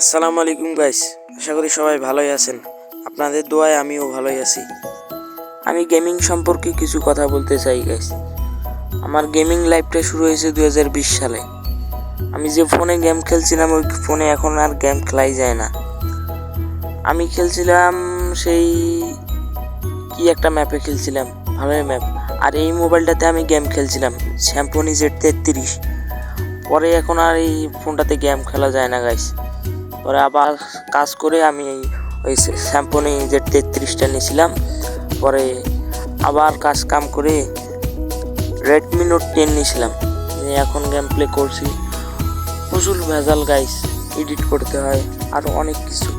আসসালামু আলাইকুম গাইস আশা করি সবাই ভালোই আছেন। আপনাদের দোয়ায় আমিও ভালোই আছি। আমি গেমিং সম্পর্কে কিছু কথা বলতে চাই গাইস আমার গেমিং লাইফটা শুরু হয়েছে দু হাজার বিশ সালে। আমি যে ফোনে গেম খেলছিলাম, ওই ফোনে এখন আর গেম খেলাই যায় না। আমি খেলছিলাম সেই কি একটা ম্যাপে খেলছিলাম, ভালোই ম্যাপ আর এই মোবাইলটাতে আমি গেম খেলছিলাম স্যাম্পনি জেড তেত্রিশ। পরে এখন আর এই ফোনটাতে গেম খেলা যায় না গাইস পরে আবার কাজ করে আমি ওই স্যাম্পনি যে তেত্রিশটা নিয়েছিলাম, পরে আবার কাজ কাম করে রেডমি নোট টেন নিয়েছিলাম। নিয়ে এখন গেম প্লে করছি। প্রচুর ভেজাল গাইস এডিট করতে হয় আরও অনেক কিছু।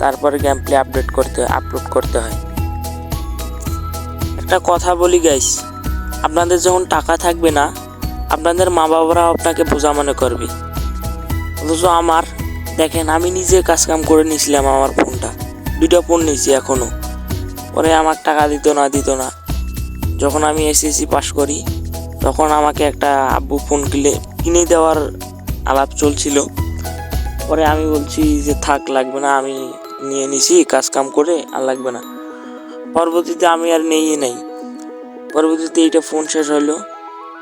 তারপরে গেম প্লে আপডেট করতে হয় আপলোড করতে হয়। একটা কথা বলি গাইস আপনাদের যখন টাকা থাকবে না, আপনাদের মা বাবারা আপনাকে বোঝা মনে করবে। অথচ আমার দেখেন, আমি নিজে কাজ কাম করে নিয়েছিলাম আমার ফোনটা। দুইটা ফোন নিয়েছি এখনও পরে আমার টাকা দিত না দিত না। যখন আমি এসএসসি পাস করি, তখন আমাকে একটা আব্বু ফোন কিনে কিনে দেওয়ার আলাপ চলছিল। পরে আমি বলছি যে, থাক, লাগবে না, আমি নিয়ে নিছি কাজ কাম করে, আর লাগবে না। পরবর্তীতে আমি আর নেই, নাই। পরবর্তীতে এইটা ফোন শেষ হলো।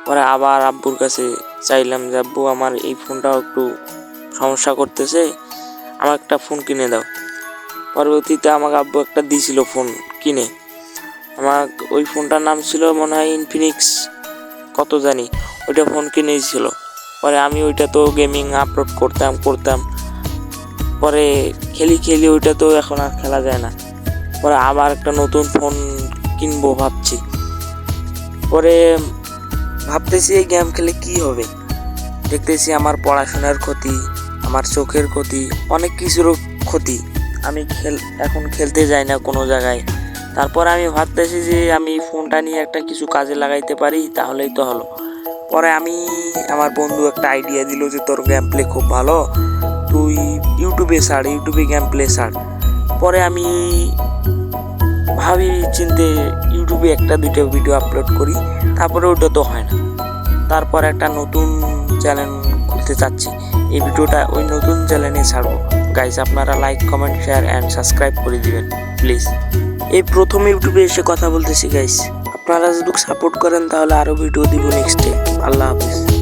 পরে আবার আব্বুর কাছে চাইলাম যে, আব্বু, আমার এই ফোনটাও একটু সমস্যা করতেছে আমার একটা ফোন কিনে দাও। পরবর্তীতে আমাকে আব্বু একটা দিয়েছিল ফোন কিনে। আমার ওই ফোনটার নাম ছিল মনে হয় ইনফিনিক্স কত জানি, ওইটা ফোন কিনেছিল পরে আমি ওইটা তো গেমিং আপলোড করতাম করতাম। পরে খেলি খেলি ওইটা তো এখন আর খেলা যায় না। পরে আবার একটা নতুন ফোন কিনবো ভাবছি। পরে ভাবতেছি এই গেম খেলে কি হবে? দেখতেছি আমার পড়াশোনার ক্ষতি। আমার চোখের ক্ষতি, অনেক কিছুরও ক্ষতি। আমি খেল, এখন খেলতে যাই না কোনো জায়গায়। তারপর আমি ভাবতেছি যে আমি ফোনটা নিয়ে একটা কিছু কাজে লাগাইতে পারি, তাহলেই তো হলো। পরে আমি, আমার বন্ধু একটা আইডিয়া দিল যে তোর গেম প্লে খুব ভালো, তুই ইউটিউবে ছাড় ইউটিউবে গেম প্লে ছাড়। পরে আমি ভাবি চিনতে ইউটিউবে একটা দুইটা ভিডিও আপলোড করি, তারপরে ওটা তো হয় না। তারপর একটা নতুন চ্যানেল খুলতে চাচ্ছি। এই ভিডিওটা ওই নতুন চ্যানেলে ছাড়বো। গাইস আপনারা like comment share and subscribe করে দিবেন প্লিজ এই প্রথম ইউটিউবে এসে কথা বলতেছি গাইস আপনারা যদি সাপোর্ট করেন, তাহলে আরও ভিডিও দিব নেক্সটে আল্লাহ হাফিজ।